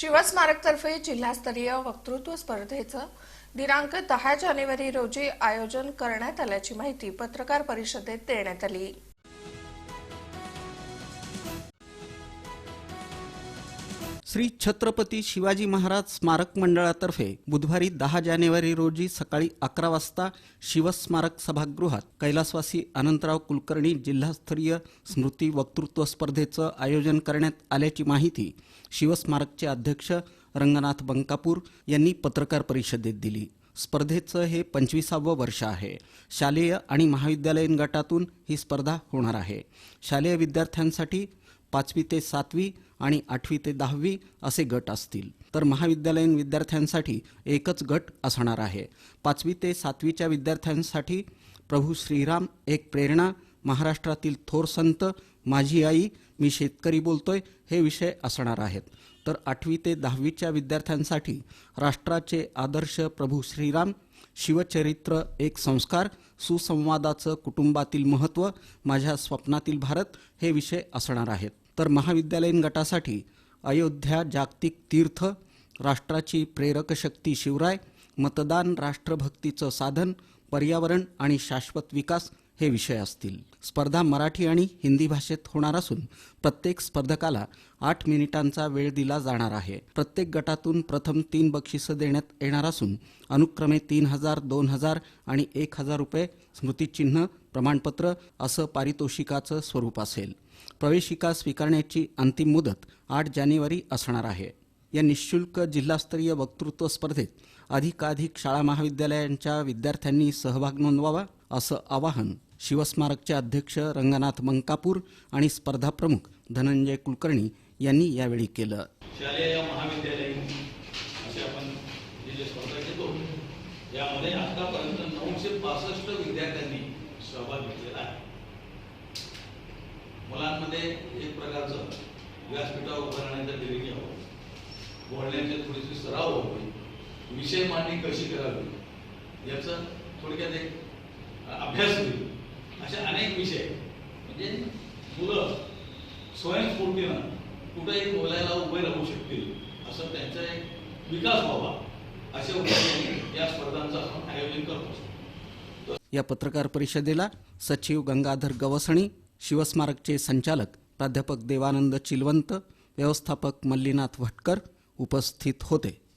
शिवस्मारकतर्फे जिल्हास्तरीय वक्तृत्व स्पर्धेचं दिनांक दहा जानेवारी रोजी आयोजन करण्यात आल्याची माहिती पत्रकार परिषदेत देण्यात आली. श्री छत्रपती शिवाजी महाराज स्मारक मंडळातर्फे बुधवारी दहा जानेवारी रोजी सकाळी अकरा वाजता शिवस्मारक सभागृहात कैलासवासी अनंतराव कुलकर्णी जिल्हास्तरीय स्मृती वक्तृत्व स्पर्धेचं आयोजन करण्यात आल्याची माहिती शिवस्मारकचे अध्यक्ष रंगनाथ बंकापूर यांनी पत्रकार परिषदेत दिली. स्पर्धेचं हे पंचवीसावं वर्ष आहे. शालेय आणि महाविद्यालयीन गटातून ही स्पर्धा होणार आहे. शालेय विद्यार्थ्यांसाठी पाचवी ते सातवी आणि आठवी ते दहावी असे गट असतील. तर महाविद्यालयीन विद्यार्थ्यांसाठी एकच गट असणार आहे. पाचवी ते सातवीच्या विद्यार्थ्यांसाठी प्रभू श्रीराम एक प्रेरणा महाराष्ट्रातील थोर संत माझी आई मी शेतकरी बोलतोय हे विषय असणार आहेत. तर आठवी ते दहावीच्या विद्यार्थ्यांसाठी राष्ट्राचे आदर्श प्रभू श्रीराम शिवचरित्र एक संस्कार सुसंवादाचं कुटुंबातील महत्त्व माझ्या स्वप्नातील भारत हे विषय असणार आहेत. तर महाविद्यालयीन गटासाठी अयोध्या जागतिक तीर्थ राष्ट्राची प्रेरक शक्ती शिवराय मतदान राष्ट्रभक्तीचं साधन पर्यावरण आणि शाश्वत विकास हे विषय असतील. स्पर्धा मराठी आणि हिंदी भाषेत होणार असून प्रत्येक स्पर्धकाला आठ मिनिटांचा वेळ दिला जाणार आहे. प्रत्येक गटातून प्रथम तीन बक्षिसं देण्यात येणार असून अनुक्रमे तीन हजार दोन हजार आणि एक हजार रुपये स्मृतिचिन्ह प्रमाणपत्र असं पारितोषिकाचं स्वरूप असेल. प्रवेशिका स्वीकारण्याची अंतिम मुदत आठ जानेवारी असणार आहे. या निशुल्क जिल्हास्तरीय वक्तृत्व स्पर्धेत अधिकाधिक शाळा महाविद्यालयांच्या विद्यार्थ्यांनी सहभाग नोंदवावा असं आवाहन शिवस्मारकचे अध्यक्ष रंगनाथ मंकापूर आणि स्पर्धा प्रमुख धनंजय कुलकर्णी यांनी यावेळी केलं. शालेय महाविद्यालयीन असे आपण स्पर्धा घेतो यामध्ये आतापर्यंत नऊशे पासष्ट विद्यार्थ्यांनी सहभाग घेतलेला आहे. मुलांमध्ये एक प्रकारचं व्यासपीठावर उभं राहण्याचं धैर्य हवं. बोलण्याचे थोडीशी सराव व्हावी विषय मांडणी कशी करावी? याचं थोडक्यात एक अभ्यास होईल असे अनेक विषय म्हणजे मुलं स्वयंस्फूर्तीनं कुठेही बोलायला उभे राहू शकतील असं त्यांचा एक विकास व्हावा अशा उद्देशाने या स्पर्धांचं आपण आयोजन करत असतो. या पत्रकार परिषदेला सचिव गंगाधर गवसणी शिवस्मारकचे संचालक प्राध्यापक देवानंद चिलवंत व्यवस्थापक मल्लीनाथ भटकर उपस्थित होते.